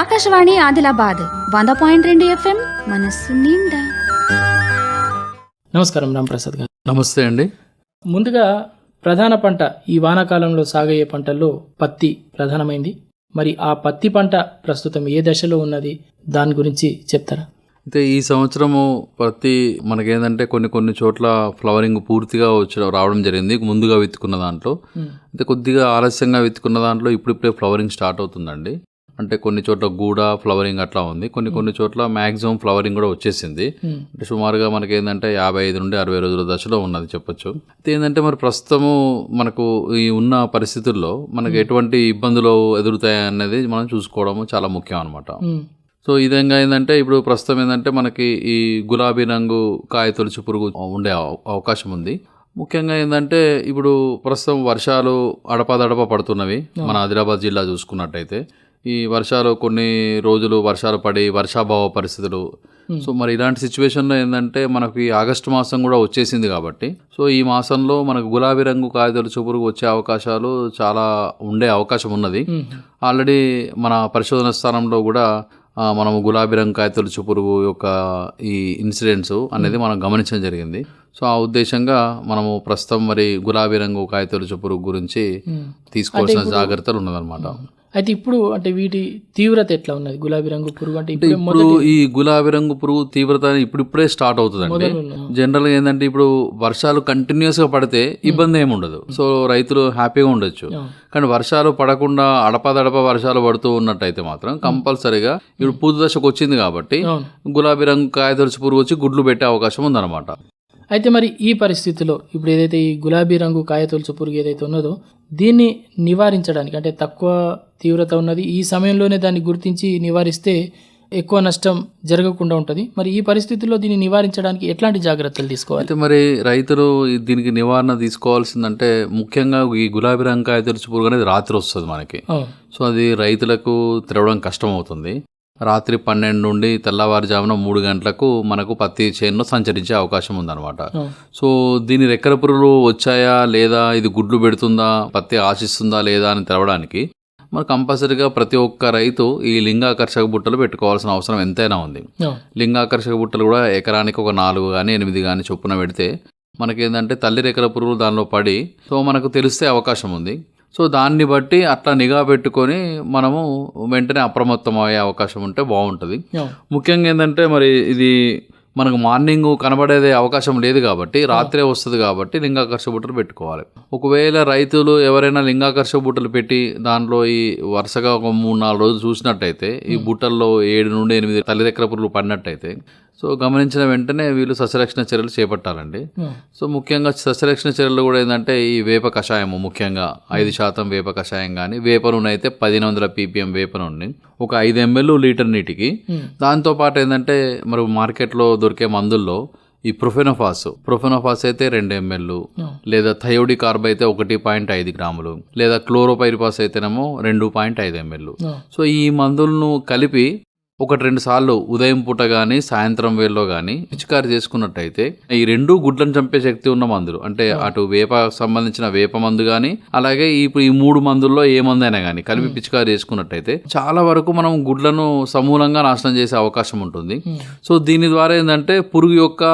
ఆకాశవాణి ఆదిలాబాద్ వంద పాయింట్ రెండు ఎఫ్ఎం మనస్సు నిండా. నమస్కారం రాంప్రసాద్ గారు. నమస్తే అండి. ముందుగా ప్రధాన పంట ఈ వానాకాలంలో సాగయ్యే పంటల్లో పత్తి ప్రధానమైంది. మరి ఆ పత్తి పంట ప్రస్తుతం ఏ దశలో ఉన్నది? దాని గురించి చెప్తారా? అయితే ఈ సంవత్సరము ప్రతి మనకేంటంటే కొన్ని కొన్ని చోట్ల ఫ్లవరింగ్ పూర్తిగా వచ్చి రావడం జరిగింది ముందుగా విత్తుకున్న దాంట్లో. అయితే కొద్దిగా ఆలస్యంగా విత్తుకున్న దాంట్లో ఇప్పుడిప్పుడే ఫ్లవరింగ్ స్టార్ట్ అవుతుందండి. అంటే కొన్ని చోట్ల గూడ ఫ్లవరింగ్ అట్లా ఉంది. కొన్ని కొన్ని చోట్ల మ్యాక్సిమం ఫ్లవరింగ్ కూడా వచ్చేసింది. మ్మ్. అంటే సుమారుగా మనకి ఏంటంటే యాభై ఐదు నుండి అరవై రోజుల దశలో ఉన్నది చెప్పొచ్చు. అయితే ఏంటంటే మరి ప్రస్తుతము మనకు ఈ ఉన్న పరిస్థితుల్లో మనకి ఎటువంటి ఇబ్బందులు ఎదురుతాయి అనేది మనం చూసుకోవడము చాలా ముఖ్యం అనమాట. సో ఈ విధంగా ఏంటంటే ఇప్పుడు ప్రస్తుతం ఏంటంటే మనకి ఈ గులాబీ రంగు కాయ తొలిచి పురుగు ఉండే అవ- అవకాశం ఉంది ముఖ్యంగా ఏంటంటే ఇప్పుడు ప్రస్తుతం వర్షాలు అడపాదడప పడుతున్నవి మన ఆదిలాబాద్ జిల్లా చూసుకున్నట్టయితే. ఈ వర్షాలు కొన్ని రోజులు వర్షాలు పడి వర్షాభావ పరిస్థితులు. సో మరి ఇలాంటి సిచ్యువేషన్లో ఏంటంటే మనకి ఈ ఆగస్టు మాసం కూడా వచ్చేసింది కాబట్టి. సో ఈ మాసంలో మనకు గులాబీ రంగు కాయతొలి పురుగు వచ్చే అవకాశాలు చాలా ఉండే అవకాశం ఉన్నది. మ్మ్. ఆల్రెడీ మన పరిశోధన స్థానంలో కూడా మనము గులాబీ రంగు కాయతొలుచు పురుగు యొక్క ఈ ఇన్సిడెంట్స్ అనేది మనం గమనించడం జరిగింది. సో ఆ ఉద్దేశంగా మనము ప్రస్తుతం మరి గులాబీ రంగు కాయతొలుచు పురుగు గురించి. తీసుకోవాల్సిన జాగ్రత్తలు ఉన్నదన్నమాట. అయితే ఇప్పుడు అంటే వీటి తీవ్రత ఎట్లా ఉన్నది? గులాబీ రంగు పురుగు అంటే ఇప్పుడు ఇప్పుడు ఈ గులాబీ రంగు పురుగు తీవ్రత ఇప్పుడిప్పుడే స్టార్ట్ అవుతుందండి. మొదలు ఉన్న- జనరల్గా ఏంటంటే ఇప్పుడు వర్షాలు కంటిన్యూస్గా పడితే ఇబ్బంది ఏమి ఉండదు. సో రైతులు హ్యాపీగా ఉండొచ్చు. కానీ వర్షాలు పడకుండా అడపదడప వర్షాలు పడుతూ ఉన్నట్టయితే మాత్రం కంపల్సరీగా ఇప్పుడు పూత దశకు వచ్చింది కాబట్టి గులాబీ రంగు కాయ తొలిచి పురుగు వచ్చి గుడ్లు పెట్టే అవకాశం ఉందన్నమాట. అయితే మరి ఈ పరిస్థితిలో ఇప్పుడు ఏదైతే ఈ గులాబీ రంగు కాయ తొలుచు పురుగు ఏదైతే ఉన్నదో దీన్ని నివారించడానికి అంటే తక్కువ తీవ్రత ఉన్నది. ఈ సమయంలోనే దాన్ని గుర్తించి నివారిస్తే ఎక్కువ నష్టం జరగకుండా ఉంటుంది. మరి ఈ పరిస్థితుల్లో దీన్ని నివారించడానికి ఎట్లాంటి జాగ్రత్తలు తీసుకోవాలి? అయితే మరి రైతులు దీనికి నివారణ తీసుకోవాల్సిందంటే ముఖ్యంగా ఈ గులాబీ రంగు కాయ తొలిచి పురుగు అనేది రాత్రి వస్తుంది మనకి. సో అది రైతులకు తిరగడం కష్టం అవుతుంది రాత్రి పన్నెండు నుండి తెల్లవారుజామున మూడు గంటలకు మనకు పత్తి చేనులో సంచరించే అవకాశం ఉందన్నమాట. సో దీని రెక్కల పురుగులు వచ్చాయా లేదా? ఇది గుడ్లు పెడుతుందా? పత్తి ఆశిస్తుందా లేదా అని తెలవడానికి మరి కంపల్సరీగా ప్రతి ఒక్క రైతు ఈ లింగాకర్షక బుట్టలు పెట్టుకోవాల్సిన అవసరం ఎంతైనా ఉంది. లింగాకర్షక బుట్టలు కూడా ఎకరానికి ఒక నాలుగు కానీ ఎనిమిది కానీ చొప్పున పెడితే మనకేంటంటే తల్లి రెక్కల పురుగులు దానిలో పడి సో మనకు తెలిస్తే అవకాశం ఉంది. సో దాన్ని బట్టి అట్లా నిఘా పెట్టుకొని మనము వెంటనే అప్రమత్తం అయ్యే అవకాశం ఉంటే బాగుంటుంది. ముఖ్యంగా ఏంటంటే మరి ఇది మనకు మార్నింగ్ కనబడేదే అవకాశం లేదు కాబట్టి రాత్రే వస్తుంది కాబట్టి లింగాకర్ష బుట్టలు పెట్టుకోవాలి. ఒకవేళ రైతులు ఎవరైనా లింగాకర్ష బుట్టలు పెట్టి దాంట్లో ఈ వరుసగా ఒక మూడు నాలుగు రోజులు చూసినట్టయితే ఈ బుట్టల్లో ఏడు నుండి ఎనిమిది తల్లి దగ్గర పురుగులు పడినట్టయితే సో గమనించిన వెంటనే వీళ్ళు సస్యరక్షణ చర్యలు చేపట్టాలండి. అవును సో ముఖ్యంగా సస్యరక్షణ చర్యలు కూడా ఏంటంటే ఈ వేప కషాయము ముఖ్యంగా ఐదు శాతం వేప కషాయం కానీ వేప నూనె అయితే పదిహేను వందల పీపీఎం వేప నూనె ఒక ఐదు ఎంఎల్ లీటర్ నీటికి. ఉమ్. దాంతో పాటు ఏంటంటే మరి మార్కెట్లో దొరికే మందుల్లో ఈ ప్రొఫెనోఫాస్ ప్రొఫెనోఫాస్ అయితే రెండు ఎంఎల్ అవును లేదా థయోడి కార్బ్ అయితే ఒకటి పాయింట్ ఐదు గ్రాములు లేదా క్లోరోపైరిపాస్ అయితేనేమో రెండు పాయింట్ ఐదు ఎంఎల్. సో ఈ మందులను కలిపి ఒకటి రెండు సార్లు ఉదయం పూట కానీ సాయంత్రం వేళలో కానీ పిచికారి చేసుకున్నట్టయితే ఈ రెండు గుడ్లను చంపే శక్తి ఉన్న మందులు. అంటే అటు వేప సంబంధించిన వేప మందు కానీ అలాగే ఇప్పుడు ఈ మూడు మందుల్లో ఏ మందు అయినా కానీ కలిపి పిచికారి చేసుకున్నట్టయితే చాలా వరకు మనం గుడ్లను సమూలంగా నాశనం చేసే అవకాశం ఉంటుంది. ఉమ్. సో దీని ద్వారా ఏంటంటే పురుగు యొక్క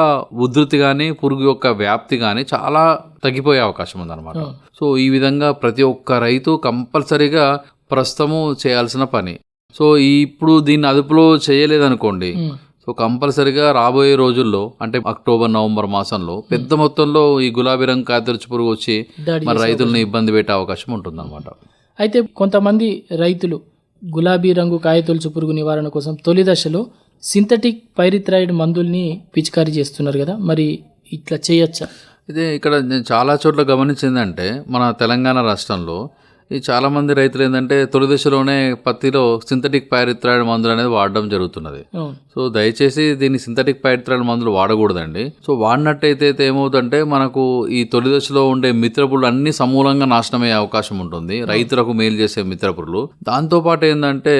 ఉధృతి కానీ పురుగు యొక్క వ్యాప్తి కానీ చాలా తగ్గిపోయే అవకాశం ఉందన్నమాట. సో ఈ విధంగా ప్రతి ఒక్క రైతు కంపల్సరీగా ప్రస్తుతము చేయాల్సిన పని. సో ఇప్పుడు దీన్ని అదుపులో చేయలేదనుకోండి. సో కంపల్సరీగా రాబోయే రోజుల్లో అంటే అక్టోబర్ నవంబర్ మాసంలో పెద్ద మొత్తంలో ఈ గులాబీ రంగు కాయతొలుచు పురుగు వచ్చి మరి రైతుల్ని ఇబ్బంది పెట్టే అవకాశం ఉంటుందన్నమాట. అయితే కొంతమంది రైతులు గులాబీ రంగు కాయతొలుచు పురుగు నివారణ కోసం తొలి దశలో సింథటిక్ పైరిథ్రాయిడ్ మందుల్ని పిచికారీ చేస్తున్నారు కదా. మరి ఇట్లా చేయొచ్చా? ఇదే ఇక్కడ నేను చాలా చోట్ల గమనించిందంటే మన తెలంగాణ రాష్ట్రంలో ఈ చాలా మంది రైతులు ఏంటంటే తొలి దశలోనే పత్తిలో సింథటిక్ పైరిథ్రాయిడ్ మందులు అనేది వాడడం జరుగుతున్నది. సో దయచేసి దీన్ని సింథటిక్ పైరిథ్రాయిడ్ మందులు వాడకూడదండి. సో వాడినట్టయితే ఏమవుతుందంటే మనకు ఈ తొలి దశలో ఉండే మిత్రపురులు అన్ని సమూలంగా నాశనమయ్యే అవకాశం ఉంటుంది. రైతులకు మేలు చేసే మిత్రపురులు. దాంతోపాటు ఏంటంటే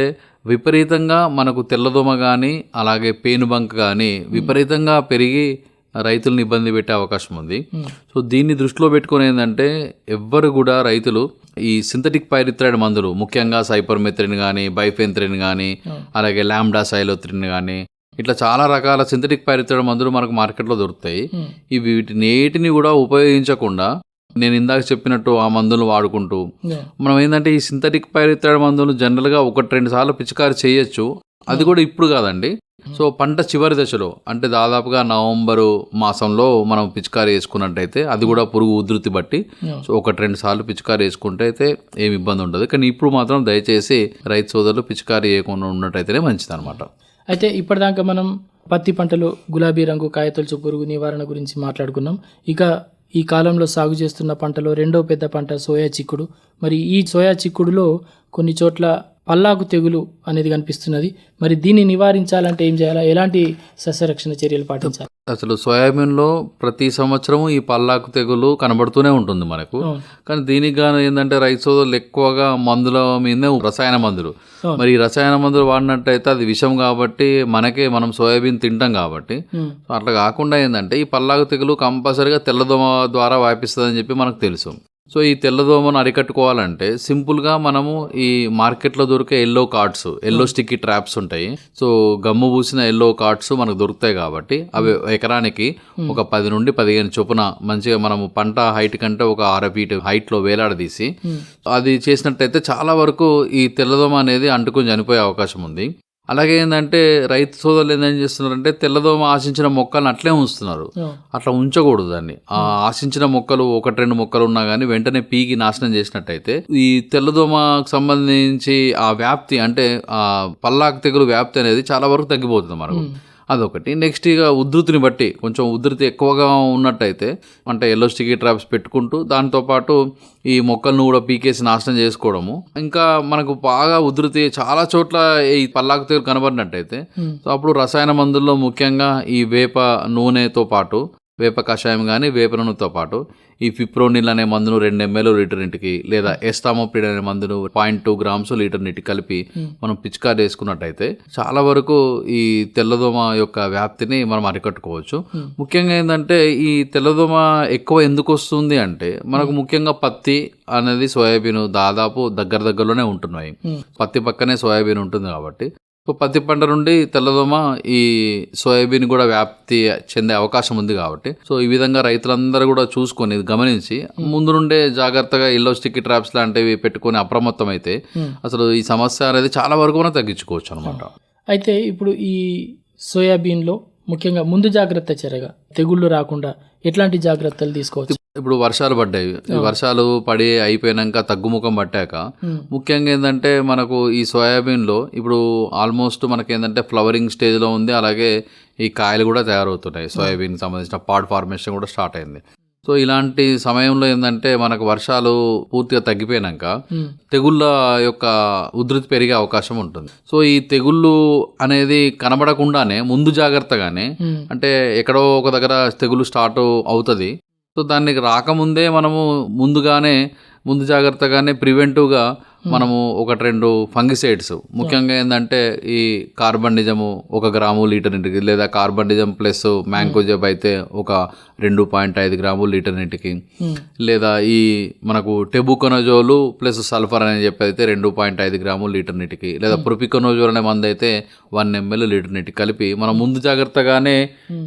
విపరీతంగా మనకు తెల్లదోమ కానీ అలాగే పేనుబంక కానీ విపరీతంగా పెరిగి రైతులను ఇబ్బంది పెట్టే అవకాశం ఉంది. ఉమ్, సో దీన్ని దృష్టిలో పెట్టుకుని ఏంటంటే ఎవ్వరు కూడా రైతులు ఈ సింథటిక్ పైరిథ్రైడ్ మందులు ముఖ్యంగా సైపర్మెథ్రిన్ కానీ బైఫెంథ్రిన్ కానీ ఉమ్, అలాగే ల్యాండా సైలోథ్రిన్ కానీ ఇట్లా చాలా రకాల సింథటిక్ పైరిథ్రైడ్ మందులు మనకు మార్కెట్లో దొరుకుతాయి. ఉమ్, ఈ వీటినేటిని కూడా ఉపయోగించకుండా నేను ఇందాక చెప్పినట్టు ఆ మందులు వాడుకుంటూ మనం ఏంటంటే ఈ సింథటిక్ పైరిథ్రైడ్ మందులు జనరల్గా ఒకటి రెండు సార్లు పిచికారి చేయొచ్చు. అది కూడా ఇప్పుడు కాదండి. సో పంట చివరి దశలో అంటే దాదాపుగా నవంబరు మాసంలో మనం పిచికారి వేసుకున్నట్టయితే అది కూడా పురుగు ఉధృతి బట్టి. సో ఒకటి రెండు సార్లు పిచికారి వేసుకుంటే అయితే ఏమి ఇబ్బంది ఉండదు. కానీ ఇప్పుడు మాత్రం దయచేసి రైతు సోదరులు పిచికారి చేయకుండా ఉన్నట్టయితేనే మంచిది అనమాట అయితే ఇప్పటిదాకా మనం పత్తి పంటలో గులాబీ రంగు కాయతొలుచు పురుగు నివారణ గురించి మాట్లాడుకున్నాం. ఇక ఈ కాలంలో సాగు చేస్తున్న పంటలో రెండో పెద్ద పంట సోయా చిక్కుడు. మరి ఈ సోయా చిక్కుడులో కొన్ని చోట్ల పల్లాకు తెగులు అనేది కనిపిస్తున్నది. మరి దీన్ని నివారించాలంటే ఏం చేయాలా? ఎలాంటి సస్యరక్షణ చర్యలు పాటించాలి? అసలు సోయాబీన్లో ప్రతి సంవత్సరం ఈ పల్లాకు తెగులు కనబడుతూనే ఉంటుంది మనకు. కానీ దీనికి గాను ఏంటంటే రైతు సోదరులు ఎక్కువగా మందుల మీదనే రసాయన మందులు. మరి ఈ రసాయన మందులు వాడినట్టయితే అది విషం కాబట్టి మనకే మనం సోయాబీన్ తింటాం కాబట్టి. అట్లా కాకుండా ఏంటంటే ఈ పల్లాకు తెగులు కంపల్సరీగా తెల్లదోమ ద్వారా వ్యాపిస్తుందని చెప్పి మనకు తెలుసు. సో ఈ తెల్లదోమను అరికట్టుకోవాలంటే సింపుల్గా మనము ఈ మార్కెట్లో దొరికే yellow cards yellow sticky traps ఉంటాయి. సో గమ్ము పూసిన ఎల్లో కార్డ్స్ మనకు దొరుకుతాయి కాబట్టి అవి ఎకరానికి ఒక పది నుండి పదిహేను చొప్పున మంచిగా మనము పంట హైట్ కంటే ఒక అర ఫీట్ హైట్లో వేలాడదీసి ఉమ్, అది చేసినట్టయితే చాలా వరకు ఈ తెల్లదోమ అనేది అంటుకొని చనిపోయే అవకాశం ఉంది. అలాగే ఏంటంటే రైతు సోదరులు ఏం చేస్తున్నారంటే తెల్లదోమ ఆశించిన మొక్కలను అట్లే ఉంచుతున్నారు. అట్లా ఉంచకూడదు దాన్ని. ఆ ఆశించిన మొక్కలు ఒకటి రెండు మొక్కలు ఉన్నా కానీ వెంటనే పీకి నాశనం చేసినట్టయితే ఈ తెల్లదోమకు సంబంధించి ఆ వ్యాప్తి అంటే ఆ పల్లాకు తెగులు వ్యాప్తి అనేది చాలా వరకు తగ్గిపోతుంది మనకు. అదొకటి. నెక్స్ట్ ఇక ఉధృతిని బట్టి కొంచెం ఉధృతి ఎక్కువగా ఉన్నట్టయితే అంటే ఎల్లో స్టిక్కీ ట్రాప్స్ పెట్టుకుంటూ దాంతోపాటు ఈ మొక్కలను కూడా పీకేసి నాశనం చేసుకోవడము. ఇంకా మనకు బాగా ఉధృతి చాలా చోట్ల ఈ పల్లాకు తెగులు కనబడినట్టయితే ఉమ్, సో అప్పుడు రసాయన మందుల్లో ముఖ్యంగా ఈ వేప నూనెతో పాటు వేప కషాయం కానీ వేప నూనెతో పాటు ఈ ఫిప్రోనిల్ అనే మందును రెండు ఎంఎల్ లీటర్ నీటికి లేదా ఎస్టామోపిడ్ అనే మందును పాయింట్ టూ గ్రామ్స్ లీటర్ నీటికి కలిపి మనం పిచికారి వేసుకున్నట్టయితే చాలా వరకు ఈ తెల్లదోమ యొక్క వ్యాప్తిని మనం అరికట్టుకోవచ్చు. ముఖ్యంగా ఏంటంటే ఈ తెల్లదోమ ఎక్కువ ఎందుకు వస్తుంది అంటే మనకు ముఖ్యంగా పత్తి అనేది సోయాబీన్ దాదాపు దగ్గర దగ్గరలోనే ఉంటున్నాయి పత్తి పక్కనే సోయాబీన్ ఉంటుంది కాబట్టి సో పత్తి పంట నుండి తెల్లదోమ ఈ సోయాబీన్ కూడా వ్యాప్తి చెందే అవకాశం ఉంది కాబట్టి. సో ఈ విధంగా రైతులందరూ కూడా చూసుకొని గమనించి ముందు నుండే జాగ్రత్తగా ఇల్లో స్టిక్కీ ట్రాప్స్ లాంటివి పెట్టుకొని అప్రమత్తం అయితే ఉమ్. అసలు ఈ సమస్య అనేది చాలా వరకు మనం తగ్గించుకోవచ్చు అనమాట అయితే ఇప్పుడు ఈ సోయాబీన్లో ముఖ్యంగా ముందు జాగ్రత్త చర్యగా తెగుళ్ళు రాకుండా ఎట్లాంటి జాగ్రత్తలు తీసుకోవచ్చు? ఇప్పుడు వర్షాలు పడ్డాయి. వర్షాలు పడి అయిపోయినాక తగ్గుముఖం పట్టాక ముఖ్యంగా ఏంటంటే మనకు ఈ సోయాబీన్లో ఇప్పుడు ఆల్మోస్ట్ మనకి ఏంటంటే ఫ్లవరింగ్ స్టేజ్లో ఉంది. అలాగే ఈ కాయలు కూడా తయారవుతున్నాయి. సోయాబీన్కి సంబంధించిన పాడ్ ఫార్మేషన్ కూడా స్టార్ట్ అయింది. సో ఇలాంటి సమయంలో ఏంటంటే మనకు వర్షాలు పూర్తిగా తగ్గిపోయినాక ఉమ్, తెగుళ్ళ యొక్క ఉధృతి పెరిగే అవకాశం ఉంటుంది. సో ఈ తెగుళ్ళు అనేది కనబడకుండానే ముందు జాగ్రత్తగానే అంటే ఎక్కడో ఒక దగ్గర తెగులు స్టార్ట్ అవుతుంది. సో దానికి రాకముందే మనము ముందుగానే ముందు జాగ్రత్తగానే ప్రివెంటివ్గా మనము ఒకటి రెండు ఫంగిసైడ్స్. ముఖ్యంగా ఏంటంటే ఈ కార్బన్డిజము ఒక గ్రాము లీటర్ నీటికి లేదా కార్బన్డిజం ప్లస్ మ్యాంకోజెబ్ అయితే ఒక రెండు పాయింట్ ఐదు గ్రాములు లీటర్ నీటికి ఉమ్, లేదా ఈ మనకు టెబుకొనజోలు ప్లస్ సల్ఫర్ అని చెప్పి అయితే రెండు పాయింట్ ఐదు గ్రాములు లీటర్ నీటికి లేదా ప్రొపికొనజోల్ అనే మందు అయితే వన్ ఎంఎల్ లీటర్ నీటికి కలిపి మనం ముందు జాగ్రత్తగానే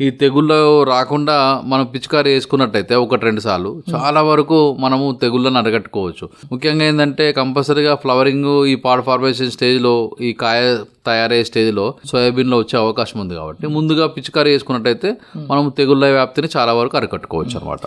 ఈ తెగుళ్ళు రాకుండా మనం పిచికారి వేసుకున్నట్టయితే ఒకటి రెండు సార్లు చాలా వరకు మనము తెగుళ్ళను అరగట్టుకోవచ్చు ముఖ్యంగా ఏంటంటే కంపల్సరీగా ఫ్లవరింగ్ ఈ పాడ్ ఫార్మేషన్ స్టేజ్లో ఈ కాయ తయారయ్యే స్టేజ్లో సోయాబీన్లో వచ్చే అవకాశం ఉంది కాబట్టి ముందుగా పిచికారి వేసుకున్నట్టయితే మనం తెగుళ్ళ వ్యాప్తిని చాలా వరకు అరికట్టుకోవచ్చు అనమాట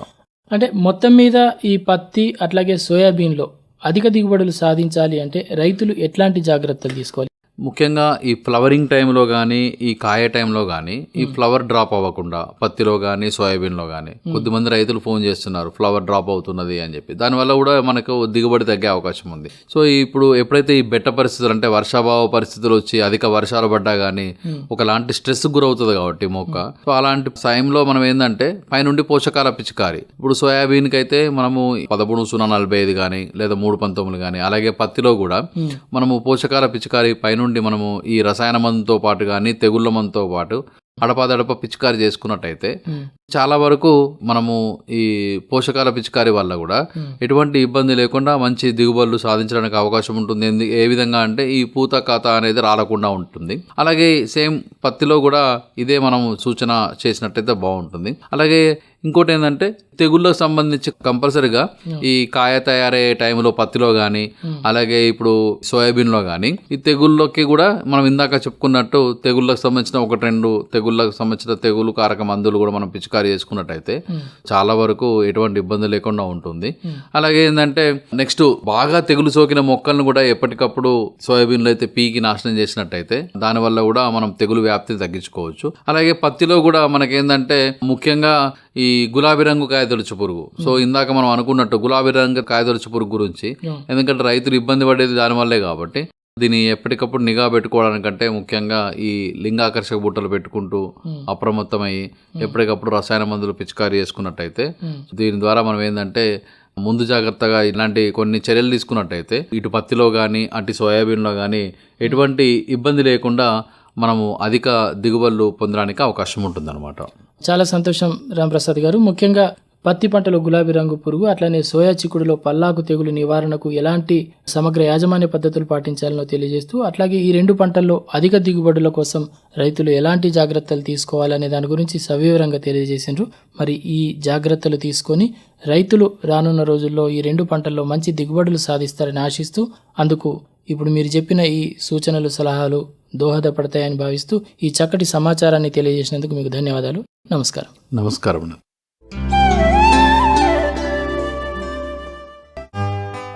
అంటే మొత్తం మీద ఈ పత్తి అట్లాగే సోయాబీన్లో అధిక దిగుబడులు సాధించాలి అంటే రైతులు ఎట్లాంటి జాగ్రత్తలు తీసుకోవాలి? ముఖ్యంగా ఈ ఫ్లవరింగ్ టైంలో కానీ ఈ కాయ టైంలో కానీ ఈ ఫ్లవర్ డ్రాప్ అవ్వకుండా పత్తిలో కానీ సోయాబీన్లో కానీ కొద్దిమంది రైతులు ఫోన్ చేస్తున్నారు ఫ్లవర్ డ్రాప్ అవుతున్నది అని చెప్పి. దానివల్ల కూడా మనకు దిగుబడి తగ్గే అవకాశం ఉంది. సో ఇప్పుడు ఎప్పుడైతే ఈ బెట్ట పరిస్థితులు అంటే వర్షాభావ పరిస్థితులు వచ్చి అధిక వర్షాలు పడ్డా కానీ ఒకలాంటి స్ట్రెస్ గురవుతుంది కాబట్టి మొక్క. సో అలాంటి టైంలో మనం ఏంటంటే పైనుండి పోషకాల పిచికారి. ఇప్పుడు సోయాబీన్కి అయితే మనము పదమూడు సున్నా నలభై ఐదు కానీ లేదా మూడు పంతొమ్మిది కానీ అలాగే పత్తిలో కూడా మనము పోషకాల పిచికారి పైనుండి మనము ఈ రసాయన మందుతో పాటు కానీ తెగుళ్ళ మందుతో పాటు అడపాదడప పిచికారి చేసుకున్నట్టయితే చాలా వరకు మనము ఈ పోషకాల పిచికారి వల్ల కూడా ఎటువంటి ఇబ్బంది లేకుండా మంచి దిగుబడులు సాధించడానికి అవకాశం ఉంటుంది. ఏ విధంగా అంటే ఈ పూత ఖాతా అనేది రాలకుండా ఉంటుంది. అలాగే సేమ్ పత్తిలో కూడా ఇదే మనం సూచన చేసినట్టయితే బాగుంటుంది. అలాగే ఇంకోటి ఏంటంటే తెగుళ్ళకు సంబంధించి కంపల్సరిగా ఈ కాయ తయారయ్యే టైంలో పత్తిలో కానీ అలాగే ఇప్పుడు సోయాబీన్లో కానీ ఈ తెగుళ్ళకి కూడా మనం ఇందాక చెప్పుకున్నట్టు తెగుళ్ళకు సంబంధించిన ఒకటి రెండు తెగుళ్ళకు సంబంధించిన తెగులు కారక మందులు కూడా మనం పిచికారి చేసుకున్నట్టయితే చాలా వరకు ఎటువంటి ఇబ్బంది లేకుండా ఉంటుంది. అలాగే ఏంటంటే నెక్స్ట్ బాగా తెగులు సోకిన మొక్కలను కూడా ఎప్పటికప్పుడు సోయాబీన్లో అయితే పీకి నాశనం చేసినట్టయితే దానివల్ల కూడా మనం తెగులు వ్యాప్తిని తగ్గించుకోవచ్చు. అలాగే పత్తిలో కూడా మనకేందంటే ముఖ్యంగా ఈ గులాబీ రంగు కాయతొలుచు పురుగు. సో ఇందాక మనం అనుకున్నట్టు గులాబీ రంగు కాయతొలుచు పురుగు గురించి. ఎందుకంటే రైతులు ఇబ్బంది పడేది దానివల్లే కాబట్టి దీన్ని ఎప్పటికప్పుడు నిఘా పెట్టుకోవడానికంటే ముఖ్యంగా ఈ లింగాకర్షక బుట్టలు పెట్టుకుంటూ Hmm. అప్రమత్తమై ఎప్పటికప్పుడు రసాయన మందులు పిచికారి చేసుకున్నట్టయితే దీని ద్వారా మనం ఏంటంటే ముందు జాగ్రత్తగా ఇలాంటి కొన్ని చర్యలు తీసుకున్నట్టయితే ఇటు పత్తిలో కానీ అటు సోయాబీన్లో కానీ ఎటువంటి ఇబ్బంది లేకుండా మనము అధిక దిగుబడులు పొందడానికి అవకాశం ఉంటుందన్నమాట. చాలా సంతోషం రాంప్రసాద్ గారు. ముఖ్యంగా పత్తి పంటలో గులాబీ రంగు పురుగు అట్లనే సోయా చిక్కుడులో పల్లాకు తెగులు నివారణకు ఎలాంటి సమగ్ర యాజమాన్య పద్ధతులు పాటించాలనో తెలియజేస్తూ అట్లాగే ఈ రెండు పంటల్లో అధిక దిగుబడుల కోసం రైతులు ఎలాంటి జాగ్రత్తలు తీసుకోవాలనే దాని గురించి సవివరంగా తెలియజేసిండ్రు. మరి ఈ జాగ్రత్తలు తీసుకొని రైతులు రానున్న రోజుల్లో ఈ రెండు పంటల్లో మంచి దిగుబడులు సాధిస్తారని ఆశిస్తూ అందుకు ఇప్పుడు మీరు చెప్పిన ఈ సూచనలు సలహాలు దోహదపడతాయని భావిస్తూ ఈ చక్కటి సమాచారాన్ని తెలియజేసినందుకు మీకు ధన్యవాదాలు. నమస్కారం. నమస్కారం